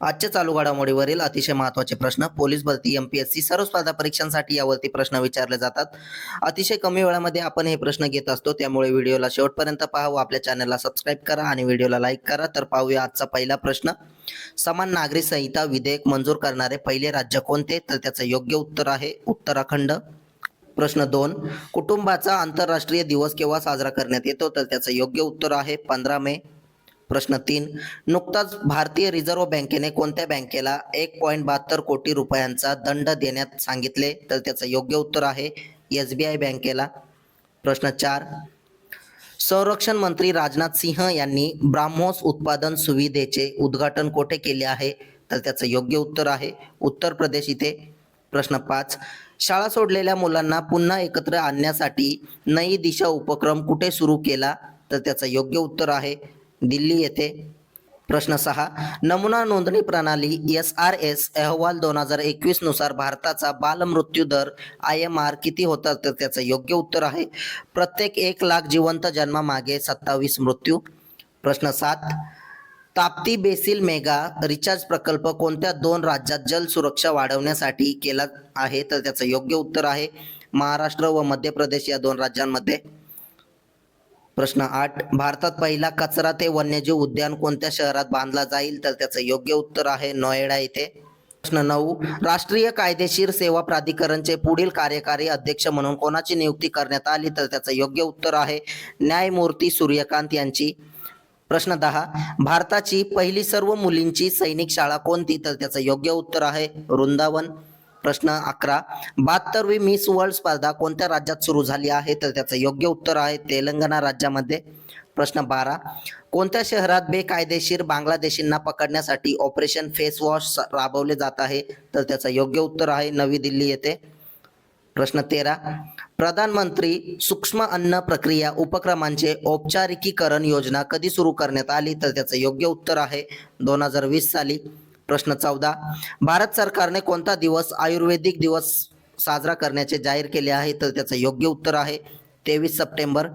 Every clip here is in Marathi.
आजच्या चालू घडामोडीवरील अतिशय महत्त्वाचे प्रश्न पोलीस भरती एम पी एस सी सर्व स्पर्धा परीक्षांसाठी यावरती प्रश्न विचारले जातात. अतिशय कमी वेळामध्ये आपण हे प्रश्न घेत असतो त्यामुळे व्हिडिओला शेवटपर्यंत पहा व आपल्या चॅनलला सबस्क्राईब करा आणि व्हिडिओला लाईक करा. तर पाहूया आजचा पहिला प्रश्न. समान नागरी संहिता विधेयक मंजूर करणारे पहिले राज्य कोणते? तर त्याचं योग्य उत्तर आहे उत्तराखंड. प्रश्न दोन. कुटुंबाचा आंतरराष्ट्रीय दिवस केव्हा साजरा करण्यात येतो? तर त्याचं योग्य उत्तर आहे पंधरा मे. प्रश्न तीन. नुकताच भारतीय रिझर्व्ह बँकेने कोणत्या बँकेला एक पॉईंट बहात्तर कोटी रुपयांचा दंड देण्यात सांगितले? तर त्याचं योग्य उत्तर आहे एस बी आय बँकेला. प्रश्न चार. संरक्षण मंत्री राजनाथ सिंह यांनी ब्राह्मोस उत्पादन सुविधेचे उद्घाटन कोठे केले आहे? तर त्याचं योग्य उत्तर आहे उत्तर प्रदेश इथे. प्रश्न पाच. शाळा सोडलेल्या मुलांना पुन्हा एकत्र आणण्यासाठी नई दिशा उपक्रम कुठे सुरू केला? तर त्याचं योग्य उत्तर आहे दिल्ली येथे. प्रश्न सहा. नमुना नोंदणी प्रणाली एस आर एस अहवाल दोन हजार एकवीसनुसार भारताचा बालमृत्यू दर आय एम आर किती होता तर त्याचं योग्य उत्तर आहे. प्रत्येक एक लाख जिवंत जन्मामागे सत्तावीस मृत्यू. प्रश्न सात. ताप्ती बेसिल मेगा रिचार्ज प्रकल्प कोणत्या दोन राज्यात जल सुरक्षा वाढवण्यासाठी केला आहे? तर त्याचं योग्य उत्तर आहे महाराष्ट्र व मध्य प्रदेश या दोन राज्यांमध्ये. प्रश्न आठ भारतात पहिला कचरा ते वन्यजीव उद्यान कोणत्या शहरात बांधला जाईल? तर त्याचं योग्य उत्तर आहे नोएडा येथे प्रश्न नऊ राष्ट्रीय कायदेशीर सेवा प्राधिकरणचे पुढील कार्यकारी अध्यक्ष म्हणून कोणाची नियुक्ती करण्यात आली? तर त्याचं योग्य उत्तर आहे न्यायमूर्ती सूर्यकांत यांची. प्रश्न दहा भारताची पहिली सर्व मुलींची सैनिक शाळा कोणती? तर त्याचं योग्य उत्तर आहे वृंदावन. प्रश्न अकरा. बहात्तरवी मिस वर्ल्ड स्पर्धा कोणत्या राज्यात सुरू झाली आहे? तर त्याचं योग्य उत्तर आहे तेलंगणा राज्यामध्ये. प्रश्न बारा. कोणत्या शहरात बेकायदेशीर बांगलादेशींना पकडण्यासाठी ऑपरेशन फेस वॉश राबवले जात आहे? तर त्याचं योग्य उत्तर आहे नवी दिल्ली येथे. प्रश्न तेरा. प्रधानमंत्री सूक्ष्म अन्न प्रक्रिया उपक्रमांचे औपचारिकीकरण योजना कधी सुरू करण्यात आली? तर त्याचं योग्य उत्तर आहे दोन हजार वीस साली. प्रश्न चौदा. भारत सरकारने कोणता दिवस आयुर्वेदिक दिवस साजरा करण्याचे जाहीर केले आहे? तर त्याचं योग्य उत्तर आहे तेवीस सप्टेंबर.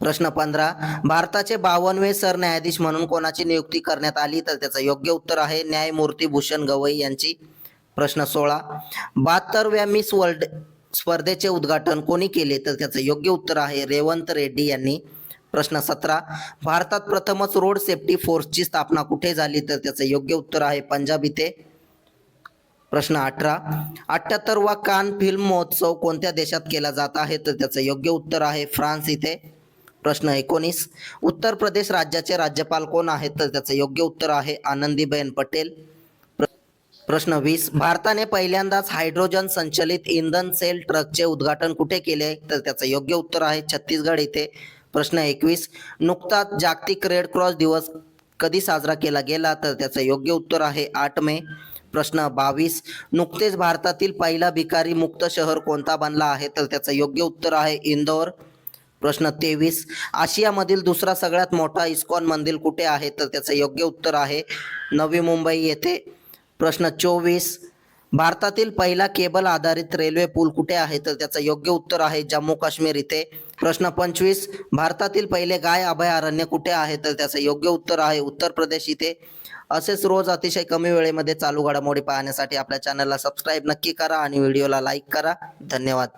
प्रश्न पंधरा. भारताचे बावनवे सरन्यायाधीश म्हणून कोणाची नियुक्ती करण्यात आली? तर त्याचं योग्य उत्तर आहे न्यायमूर्ती भूषण गवई यांची. प्रश्न सोळा. बहात्तरव्या मिस वर्ल्ड स्पर्धेचे उद्घाटन कोणी केले? तर त्याचं योग्य उत्तर आहे रेवंत रेड्डी यांनी. प्रश्न सतरा. भारतात प्रथमच रोड सेफ्टी फोर्सची स्थापना कुठे झाली? तर त्याचं योग्य उत्तर आहे पंजाब इथे. प्रश्न अठरा. अठ्याहत्तरवा कान फिल्म महोत्सव कोणत्या देशात केला जात आहे? तर त्याचं योग्य उत्तर आहे फ्रान्स इथे. प्रश्न एकोणीस. उत्तर प्रदेश राज्याचे राज्यपाल कोण आहेत? तर त्याचं योग्य उत्तर आहे आनंदीबेन पटेल. प्रश्न वीस. भारताने पहिल्यांदाच हायड्रोजन संचलित इंधन सेल ट्रकचे उद्घाटन कुठे केले? तर त्याचं योग्य उत्तर आहे छत्तीसगड इथे. प्रश्न एकवीस. नुकताच जागतिक रेड क्रॉस दिवस कधी साजरा केला गेला? तर त्याचं योग्य उत्तर आहे आठ मे. प्रश्न बावीस. नुकतेच भारतातील पहिला भिकारी मुक्त शहर कोणता बनला आहे? तर त्याचं योग्य उत्तर आहे इंदोर. प्रश्न तेवीस. आशियामधील दुसरा सगळ्यात मोठा इस्कॉन मंदिर कुठे आहे? तर त्याचं योग्य उत्तर आहे नवी मुंबई येथे. प्रश्न चोवीस. भारतातील पहिला केबल आधारित रेल्वे पूल कुठे आहे? तर त्याचं योग्य उत्तर आहे जम्मू काश्मीर इथे. प्रश्न पंचवीस भारतातील पहिले गाय अभयारण्य कुठे आहे? तर त्याचं योग्य उत्तर आहे उत्तर प्रदेश इथे. असेच रोज अतिशय कमी वेळेमध्ये चालू घडामोडी पाहण्यासाठी आपल्या चॅनलला सबस्क्राईब नक्की करा आणि व्हिडिओला लाईक करा. धन्यवाद.